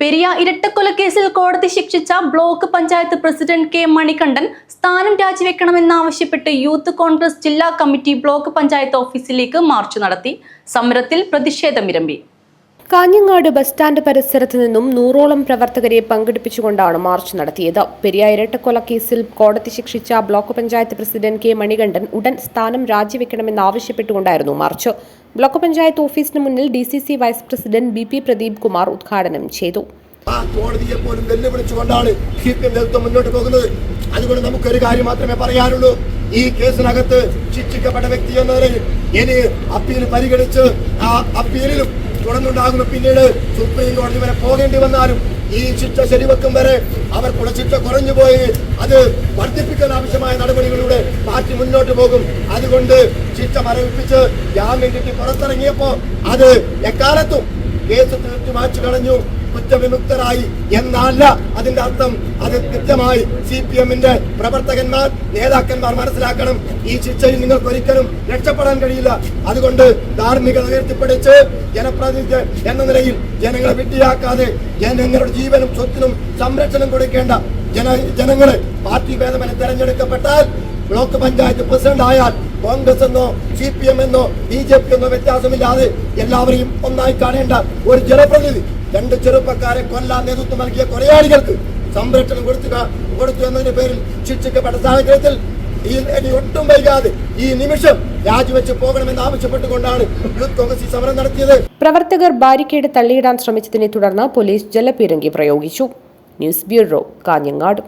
പെരിയ ഇരട്ടക്കൊലക്കേസിൽ കോടതി ശിക്ഷിച്ച block panchayat president K Manikandan സ്ഥാനം രാജിവെക്കണമെന്നാവശ്യപ്പെട്ട് യൂത്ത് കോൺഗ്രസ് ജില്ലാ കമ്മിറ്റി ബ്ലോക്ക് പഞ്ചായത്ത് ഓഫീസിലേക്ക് മാർച്ച് നടത്തി. സമരത്തിൽ പ്രതിഷേധമിരമ്പി കാഞ്ഞങ്ങാട് ബസ് സ്റ്റാൻഡ് പരിസരത്ത് നിന്നും നൂറോളം പ്രവർത്തകരെ പങ്കെടുപ്പിച്ചുകൊണ്ടാണ് മാർച്ച് നടത്തിയത്. പെരിയ ഇരട്ടക്കൊലക്കേസിൽ കോടതി ശിക്ഷിച്ച block panchayat president K Manikandan ഉടൻ സ്ഥാനം രാജിവെക്കണമെന്നാവശ്യപ്പെട്ടുകൊണ്ടായിരുന്നു മാർച്ച്. ബ്ലോക്ക് പഞ്ചായത്ത് ഓഫീസിന് മുന്നിൽ D C C vice president B P Pradeep Kumar ഉദ്ഘാടനം ചെയ്തു. ആ കോടതിയെ പോലും വെല്ലുവിളിച്ചുകൊണ്ടാണ് നേതൃത്വം മുന്നോട്ട് പോകുന്നത്. അതുകൊണ്ട് നമുക്കൊരു കാര്യം മാത്രമേ പറയാനുള്ളൂ. ഈ കേസിനകത്ത് ശിക്ഷിക്കപ്പെട്ട വ്യക്തി എന്ന നിലയിൽ ഇനി അപ്പീൽ പരിഗണിച്ച് ആ അപ്പീലിലും തുടർന്നുണ്ടാകുന്ന. പിന്നീട് സുപ്രീം കോടതി വരെ പോകേണ്ടി വന്നാലും ഈ ശിക്ഷ ശരിവെക്കും വരെ അവർക്കുള്ള ശിക്ഷ കുറഞ്ഞു പോയി അത് വർദ്ധിപ്പിക്കാൻ ആവശ്യമായ നടപടികളിലൂടെ പാർട്ടി മുന്നോട്ട് പോകും. അതുകൊണ്ട് ശിക്ഷ മരവിപ്പിച്ച് ജാമ്യം കിട്ടി പുറത്തിറങ്ങിയപ്പോ അത് എക്കാലത്തും കേസ് തീർത്തു മാച്ചു കളഞ്ഞു. കുറ്റവിമുക്തരായി എന്നല്ല അതിന്റെ അർത്ഥം. അത് കൃത്യമായി സി പി എമ്മിന്റെ പ്രവർത്തകന്മാർ നേതാക്കന്മാർ മനസ്സിലാക്കണം. ഈ ശിക്ഷയിൽ നിങ്ങൾക്ക് ഒരിക്കലും രക്ഷപ്പെടാൻ കഴിയില്ല. അതുകൊണ്ട് ധാർമ്മികത ഉയർത്തിപ്പിടിച്ച് ജനപ്രതിനിധി എന്ന നിലയിൽ ജനങ്ങളെ വിട്ടിയാക്കാതെ ജനങ്ങളുടെ ജീവനും സ്വത്തിനും സംരക്ഷണം കൊടുക്കേണ്ട ജന ജനങ്ങളെ പാർട്ടി ഭേദമനെ തെരഞ്ഞെടുക്കപ്പെട്ടാൽ ബ്ലോക്ക് പഞ്ചായത്ത് പ്രസിഡന്റ് ആയാൽ കോൺഗ്രസ് എന്നോ സി പി എം എന്നോ ബി ജെ പി എന്നോ വ്യത്യാസമില്ലാതെ എല്ലാവരെയും ഒന്നായി കാണേണ്ട ഒരു ജനപ്രതിനിധി രണ്ട് ചെറുപ്പക്കാരെ കൊല്ലാൻ നേതൃത്വം നൽകിയ കൊലയാളികൾക്ക് സംരക്ഷണം കൊടുത്തുക കൊടുത്തു എന്നതിന്റെ പേരിൽ ശിക്ഷിക്കപ്പെട്ട സാഹചര്യത്തിൽ ഈ ഇനി ഒട്ടും വൈകാതെ ഈ നിമിഷം രാജിവെച്ച് പോകണമെന്ന് ആവശ്യപ്പെട്ടുകൊണ്ടാണ് യൂത്ത് കോൺഗ്രസ് സമരം നടത്തിയത്. പ്രവർത്തകർ ബാരിക്കേഡ് തള്ളിയിടാൻ ശ്രമിച്ചതിനെ തുടർന്ന് പോലീസ് ജലപീരങ്കി പ്രയോഗിച്ചു. News bureau Kanhangad.